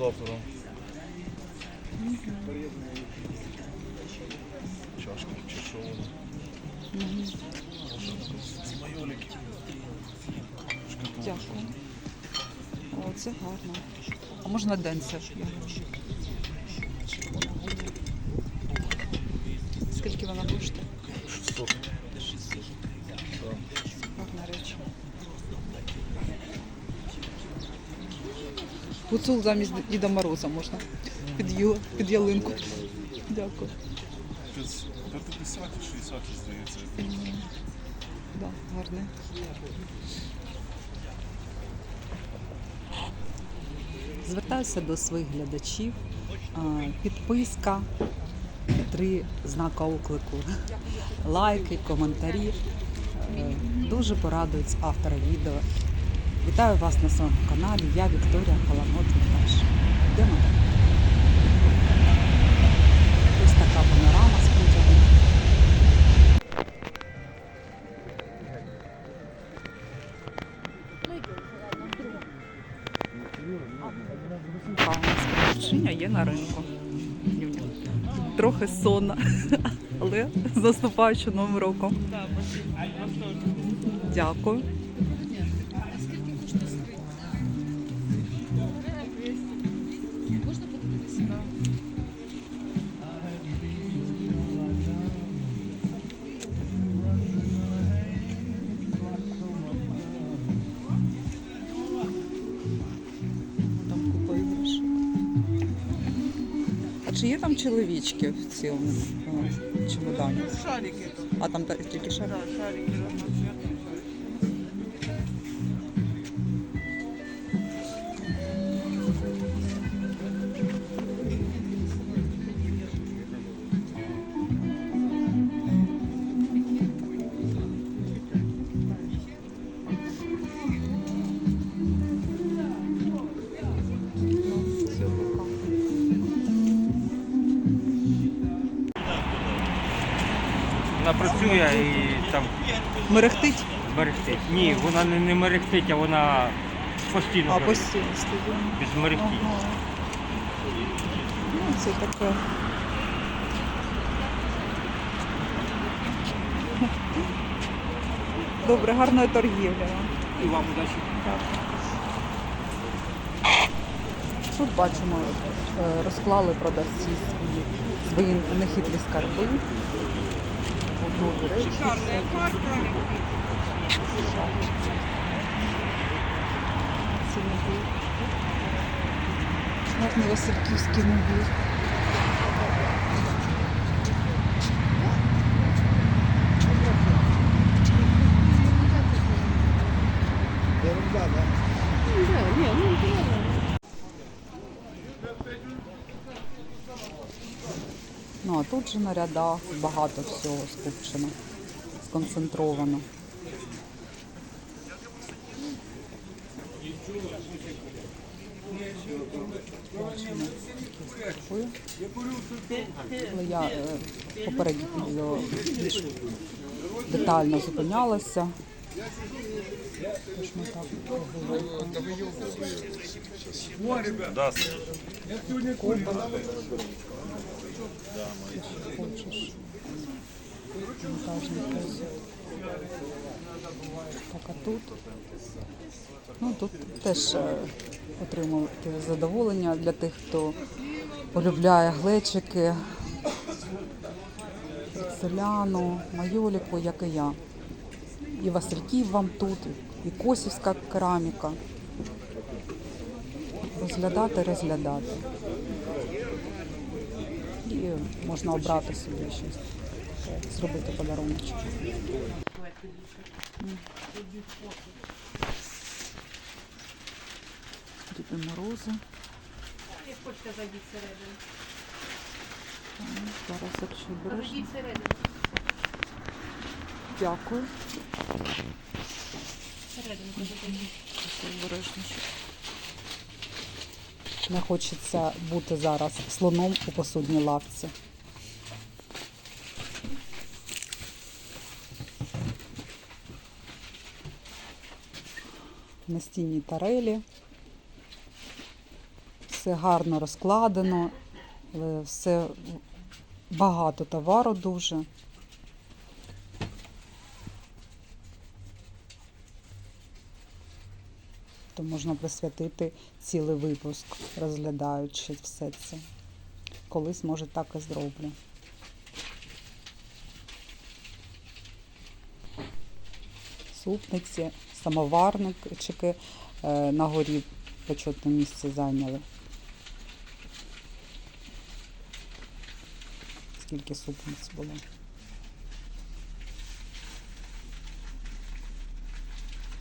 З автором. Чашка чи що воно. З майоліків. Дякую. О, це гарно. А можна денце? Гуцул замість Діда Мороза можна. Під, ю- під ялинку. Дякую. П'ять- 50 і 60, здається. Да, гарний. Звертаюся до своїх глядачів. Підписка, три знака оклику, лайки, коментарі. Е, Дуже порадують автора відео. Вітаю вас на своєму каналі. Я Вікторія Халамот Віташ. Йдемо. далі. Ось така панорама з потягом. Така у нас продавчиня є на ринку. Трохи сонна, але з наступаючим новим роком. Дякую. Чоловічки в цьому е, чемодані? Шарики. А там тільки шарики? Шарики разноцветные. Вона працює і там Мерехтить? мерехтить. Ні, вона не, не мерехтить, а вона постійно А горить. постійно стоїть. без мерехтінь. Ага. Ну, це таке. Добре, гарної торгівлі вам. І вам удачі. Тут бачимо, е, розклали продавці свої, свої нехитрі скарби. Нові речі. Шикарная карта. Це набір. Гарний Васильківський набір. Ну, а тут же на рядах багато всього скупчено, сконцентровано. Але я е, відео більш детально зупинялася. Тож ми так. Якщо. Так, а тут? Ну, тут теж е, отримувати задоволення для тих, хто полюбляє глечики, селяну, майоліку, як і я. І Васильків вам тут, і Косівська кераміка. Розглядати, розглядати. І можна обрати собі щось, зробити подарунок. Діди Морози. Хочете зайдіть всередину. Зараз, якщо береш. Дякую. Всередину зайдіть. Обережніше. Не хочеться бути зараз слоном у посудній лавці. Настінні тарелі. Все гарно розкладено, все багато товару дуже. То можна присвятити цілий випуск, розглядаючи все це. Колись, може, так і зроблю. Супниці, самоварнички е, на горі почетне місце зайняли. Скільки супниць було.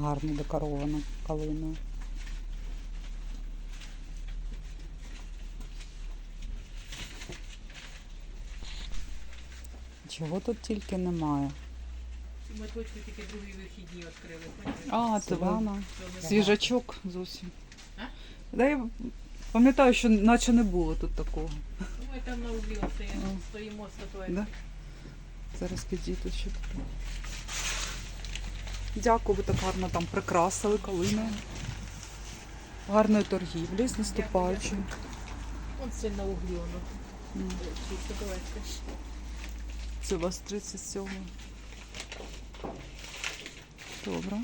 Гарно декоровано калиною. Чого тут тільки немає? Ми точно тільки другі вихідні відкрили. А, це вона. Свіжачок зовсім. А? Да, я пам'ятаю, що наче не було тут такого. Ну, Ми там на углі стоїмо, Ну. стоїмо статуєю. Да? Зараз підійду ще тут. Дякую, ви так гарно там прикрасили калиною. Гарної торгівлі з наступаючим. Он це на углі воно. М. Ці статуетки. Це у вас 37. Добре.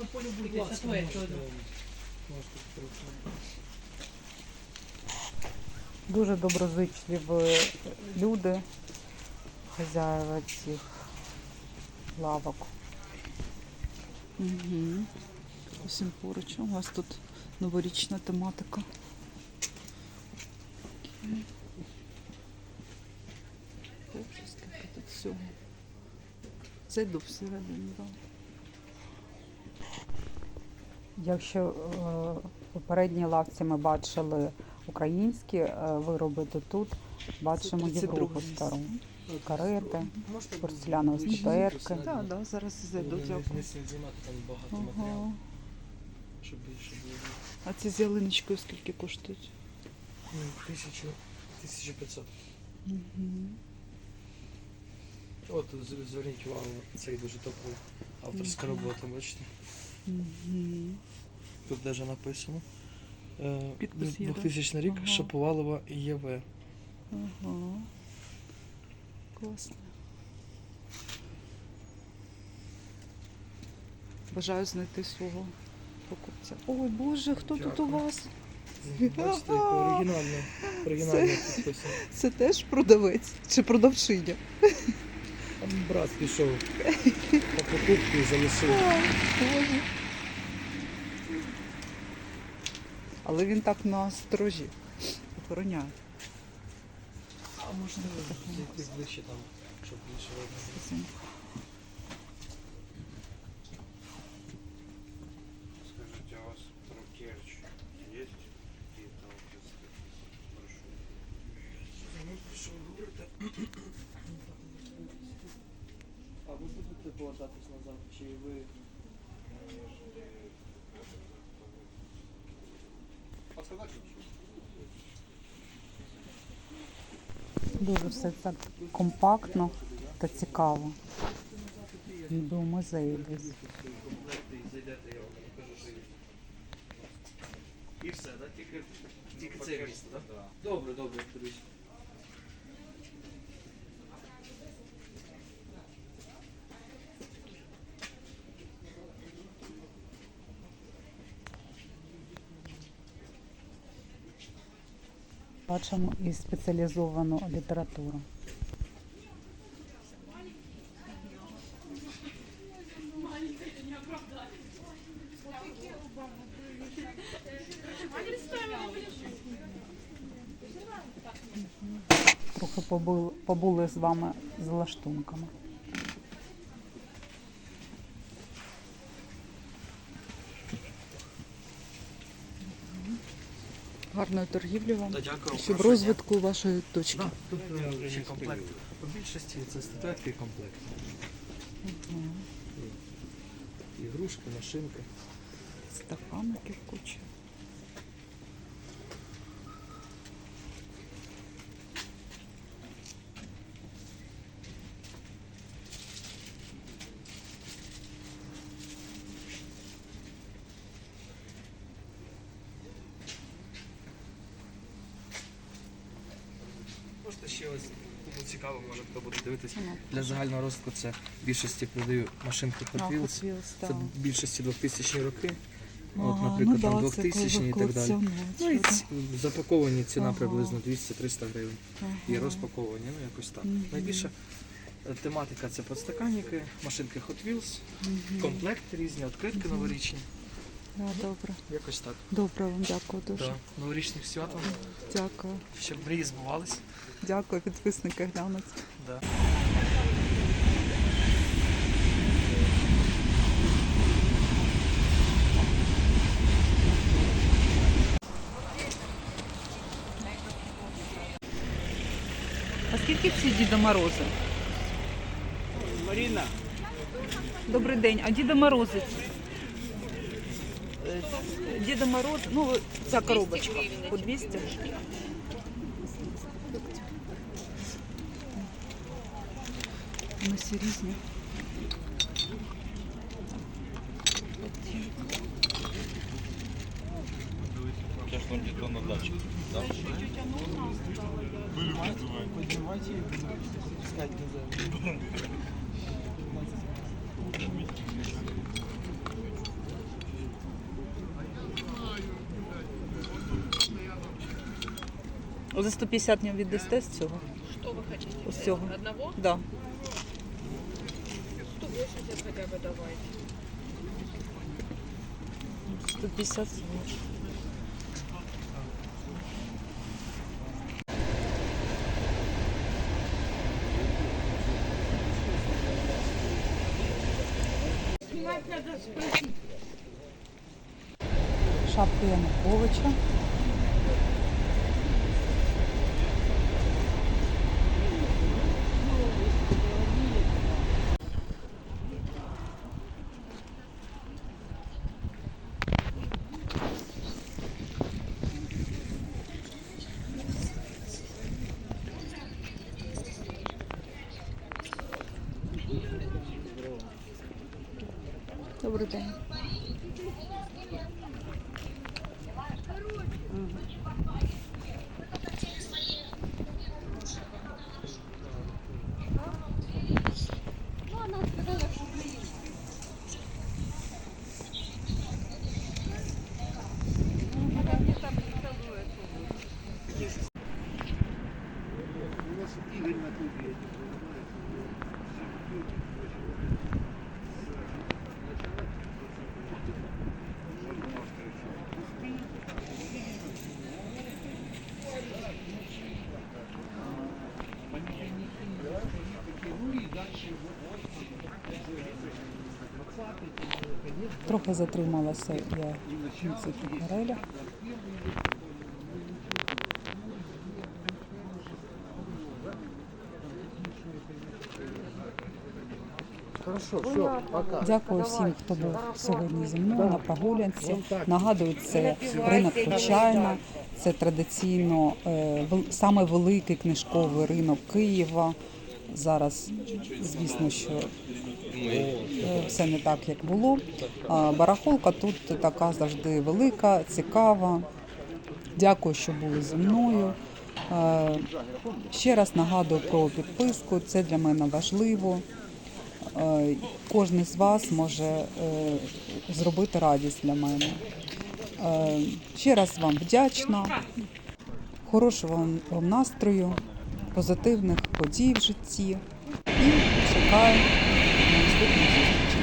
Он полюбуйте, статуетки. одну. Дуже доброзичливі люди, хазяїва цих лавок. Угу. Усім поруч. У вас тут новорічна тематика. Скільки тут всього. Зайду всередину, так. Якщо е, в попередній лавці ми бачили українські е, вироби, то тут бачимо Європу стару. Карети, порцелянові статуетки. Так, так, зараз зайду, дякую. Ага. щоб більше було. А ці з ялиночкою скільки коштують? Ну, тисячу, 1500. Угу. От зверніть увагу, цей дуже топовий. Авторська робота, бачите. Угу. Тут навіть написано. Е, Підпис 2000 рік, Ага. Шаповалова ЄВ. Ага. Класно. Бажаю знайти свого покупця. Ой, Боже, хто тут у вас? Бачите, оригінально, оригінально підписано. Це теж продавець чи продавчиня? Там брат пішов по покупку і залишив. Боже. Але він так на сторожі. Охороняє. А можливо, зайти ближче там, щоб більше видно. Спасибо. Скажите, а у вас Трукевич есть какие-то вот из таких брошюр? Що ви говорите? А ви будете повертатись назад, чи ви Подсказать Дуже все це компактно та цікаво. До музею десь. і все, так? Тільки, це місце, так? Добре, добре, дивись. Бачимо і спеціалізовану літературу. Трохи побули, з вами з лаштунками. Гарної торгівлі вам. Щоб розвитку вашої точки. Тут е, ще комплект. По більшості це статуетки і комплект. Ігрушки, машинки. Стаканики в кучі. Ще ось кому цікаво, може хто буде дивитись. Для загального розвитку це в більшості продаю машинки Hot Wheels. Це в більшості 2000 роки. От, наприклад, там 2000 і так далі. Ну і ці- запаковані ціна Ага. приблизно 200-300 гривень. І розпаковані, ну якось так. Найбільша е, тематика це подстаканники, машинки Hot Wheels, комплекти різні, відкритки новорічні. Добре, Якось так. добре вам дякую дуже. Да. Новорічних свят вам, Дякую. щоб мрії збувались. Дякую, підписники глянуть. Да. А скільки ці Діда Морози? Маріна, Добрий день. А Діда Морози? Е, Діда Мороз, ну ця коробочка по 200. Всі різні. За 150 не віддасте з цього? Что вы хотите? Ось цього? Одного? Да. 180 хотя бы давайте. 150 Шапка Януковича. Добрий Трохи затрималася я на цих акварелях. Хорошо, все, пока. Дякую всім, хто був сьогодні зі мною на прогулянці. Нагадую, це ринок Почайна. Це традиційно е, саме великий книжковий ринок Києва. Зараз, звісно, що е, все не так, як було. Барахолка тут така завжди велика, цікава. Дякую, що були зі мною. Е, Ще раз нагадую про підписку. Це для мене важливо. Е, Кожен з вас може зробити радість для мене. Ще раз вам вдячна. Хорошого вам настрою, позитивних подій в житті і чекаю на наступну зустріч.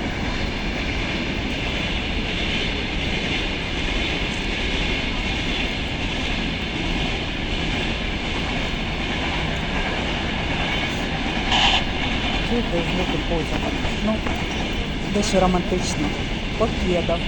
Звуки поза. Ну, дещо романтично. Покедов.